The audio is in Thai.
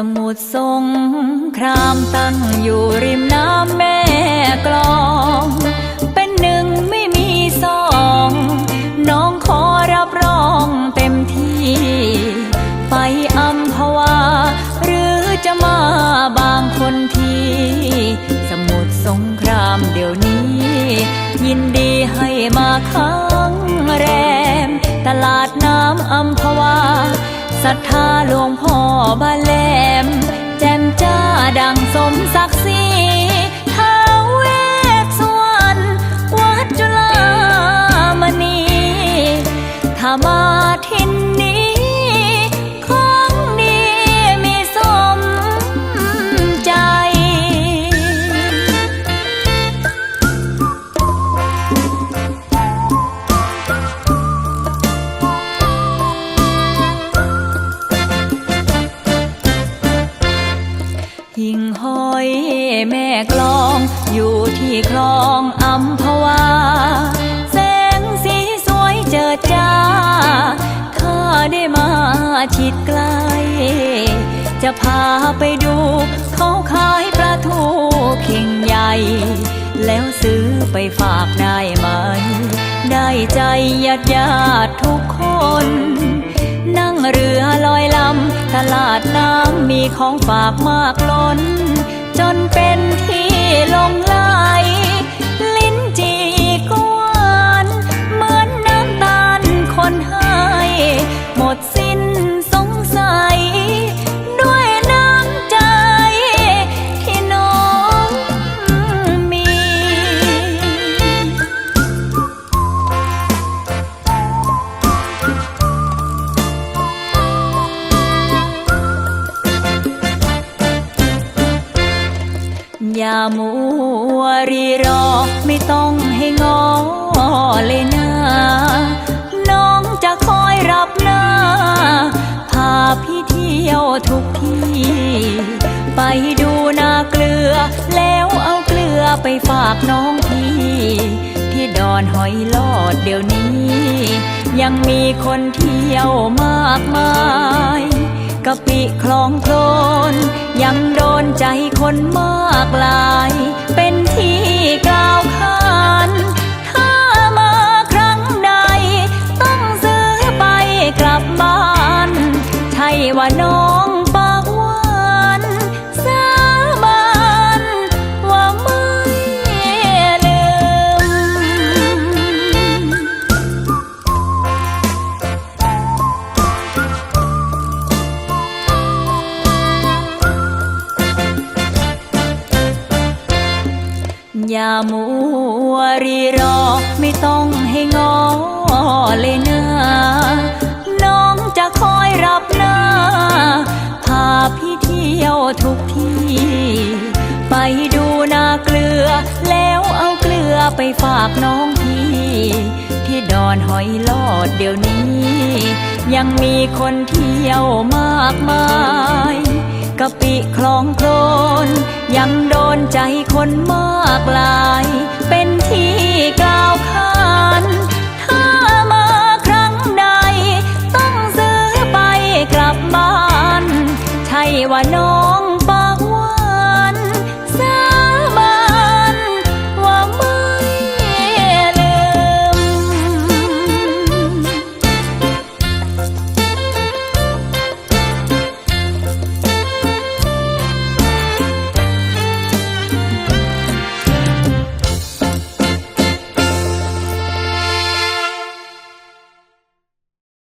สมุทรสงครามตั้งอยู่ริมน้ำแม่กลอง เป็นหนึ่งไม่มีสอง น้องขอรับรองเต็มที่ ไปอัมพวา หรือจะมาบางคนที สมุทรสงครามเดี๋ยวนี้ ยินดีให้มาค้างแรม ตลาดน้ำอัมพวา ศรัทธาหลวงพ่อบาแหลม แจ่มจ้าดังสมศักดิ์ศรีท้าวเวสสวรรณวัดจุฬามณีถ้ามาทิ อยู่ที่คลองอัมพวา แสงสีสวยเจิดจ้า ข้าได้มาชิดใกล้จะพาไปดูเขาขายปลาทูเข่งใหญ่ แล้วซื้อไปฝากได้ไหม ได้ใจญาติญาติทุกคน นั่งเรือลอยลำ ตลาดน้ำมีของฝากมากล้น อย่ามัวรีรอ ไม่ต้องให้งอเลยนะ น้องจะคอยรับหน้า พาพี่เที่ยวทุกที่ ไปดูนาเกลือ แล้วเอาเกลือไปฝากน้องพี่ ที่ดอนหอยลอดเดี๋ยวนี้ ยังมีคนเที่ยวมากมายกะปิคลองโคลน ยังโดนใจคนมากลาย เป็นที่กล่าวขานถ้ามาครั้งใด ต้องซื้อไปกลับบ้าน ใช่ว่าน้อง อย่ามัวรีรอ ไม่ต้องให้งอเลยนะ น้องจะคอยรับหน้า พาพี่เที่ยวทุกที่ ไปดูนาเกลือ แล้วเอาเกลือไปฝากน้องพี่ ที่ดอนหอยลอดเดี๋ยวนี้ ยังมีคนเที่ยวมากมาย กะปิคลองโคลนยังโดนใจคนมากลาย เป็นที่กล่าวขานถ้ามาครั้งใด ต้องซื้อไปกลับบ้าน ใช่ว่าน้อง